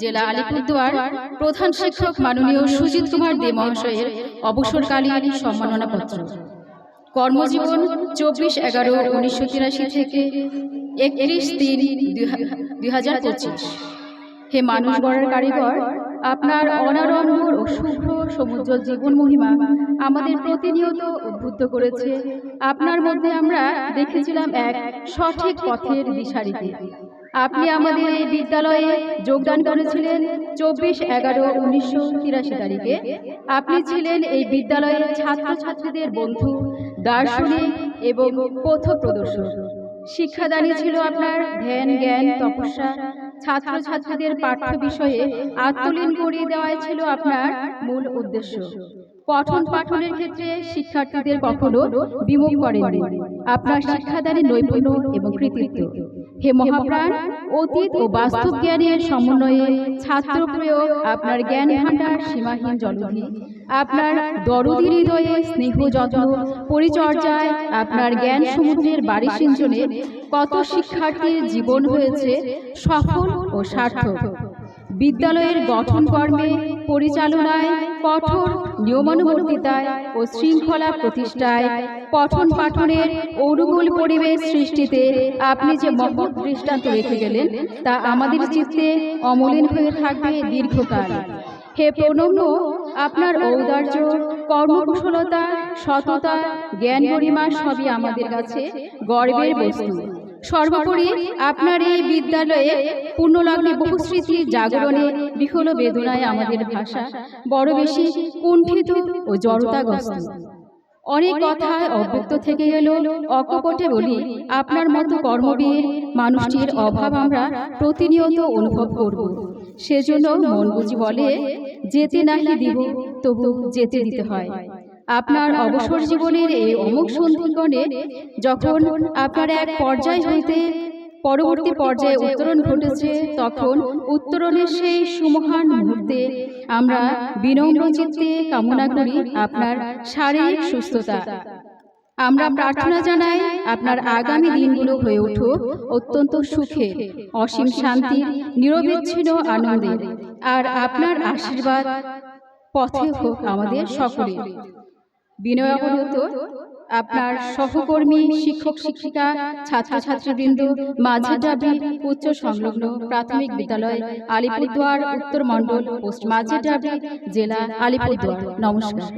জেলা আলিপুরদুয়ার প্রধান শিক্ষক মাননীয় সুজিত কুমার দে মহাশয়ের অবসরকালীন সম্মাননাপত্র। কর্মজীবন চব্বিশ এগারো উনিশশো তিরাশি থেকে একত্রিশ তিন দুই হাজার পঁচিশ। হে মানুষ গড়ের কারিগর, আপনার অনারম্বর ও শুভ্র সমুদ্র জীবন মহিমা আমাদের প্রতিনিয়ত উদ্বুদ্ধ করেছে। আপনার মধ্যে আমরা দেখেছিলাম এক সঠিক পথের দিশারিতে। আপনি আমাদের এই বিদ্যালয়ে যোগদান করেছিলেন চব্বিশ এগারো উনিশশো তিরাশি তারিখে। আপনি ছিলেন এই বিদ্যালয়ের ছাত্রছাত্রীদের বন্ধু দার্শনিক এবং পথ প্রদর্শক শিক্ষাদানই ছিল আপনার ধ্যান জ্ঞান তপস্যা। ছাত্রছাত্রীদের পাঠ্য বিষয়ে আত্মলীন করিয়ে দেওয়াই ছিল আপনার মূল উদ্দেশ্য। পঠন পাঠনের ক্ষেত্রে শিক্ষার্থীদের কখনো বিমুখ করেননি। আপনার শিক্ষাদানের নৈপুণ্য এবং কৃতিত্ব। হে মহাপ্রাণ, অতীত ও বাস্তব জ্ঞানের সমন্বয়ে ছাত্রপ্রিয় আপনার জ্ঞান ভাণ্ডার সীমাহীন জলধি। আপনার দরদি হৃদয়ে স্নেহ যত্ন, পরিচর্যায় আপনার জ্ঞান সমুদ্রের বাড়ি সিঞ্চনে কত শিক্ষার্থীর জীবন হয়েছে সফল ও সার্থক। বিদ্যালয়ের গঠন কর্মে পরিচালনায়, কঠোর নিয়মানুবর্তিতায় ও শৃঙ্খলা প্রতিষ্ঠায় পঠন পাঠনের অনুকূল পরিবেশ সৃষ্টিতে আপনি যে মহৎ দৃষ্টান্ত রেখে গেলেন, তা আমাদের চিত্তে অমলিন হয়ে থাকবে দীর্ঘকাল। হে প্রণম্য আপনার ঔদার্য, কর্মকুশলতা, সততা জ্ঞান গরিমা সবই আমাদের কাছে গর্বের বস্তু। সর্বোপরি আপনার এই বিদ্যালয়ে পূর্ণলগ্নে বহু স্মৃতি জাগরণে বিহল বেদনায় আমাদের ভাষা, বড় বেশি কুণ্ঠিত ও জড়তাগ্রস্ত। অনেক কথায় অব্যক্ত থেকে গেল অকপটে বলি, আপনার মতো কর্মবীর মানুষটির অভাব আমরা প্রতিনিয়ত অনুভব করব। সেজন্য মন বুঝি বলে, যেতে নাহি দিব, তবু যেতে দিতে হয়। আপনার অবসর জীবনের এই অমুক সন্ধিক্ষণে যখন আপনার এক পর্যায় হইতে পরবর্তী পর্যায়ে উত্তরণ ঘটেছে তখন উত্তরণের সেই সুমহান মুহূর্তে আমরা বিনম্র চিত্তে কামনা করি আপনার শারীরিক সুস্থতা। আমরা প্রার্থনা জানাই আপনার আগামী দিনগুলো হয়ে উঠুক অত্যন্ত সুখে অসীম শান্তি নিরবিচ্ছিন্ন আনন্দে। আর আপনার আশীর্বাদ পথে হোক আমাদের সকলে বিনয় অবনত আপনার সহকর্মী, শিক্ষক, শিক্ষিকা, ছাত্রছাত্রীবৃন্দ মাঝেডাবি উচ্চ সংলগ্ন প্রাথমিক বিদ্যালয়, আলিপুরদুয়ার উত্তর মণ্ডল পোস্ট মাঝেডাবি জেলা আলিপুরদুয়ার। নমস্কার।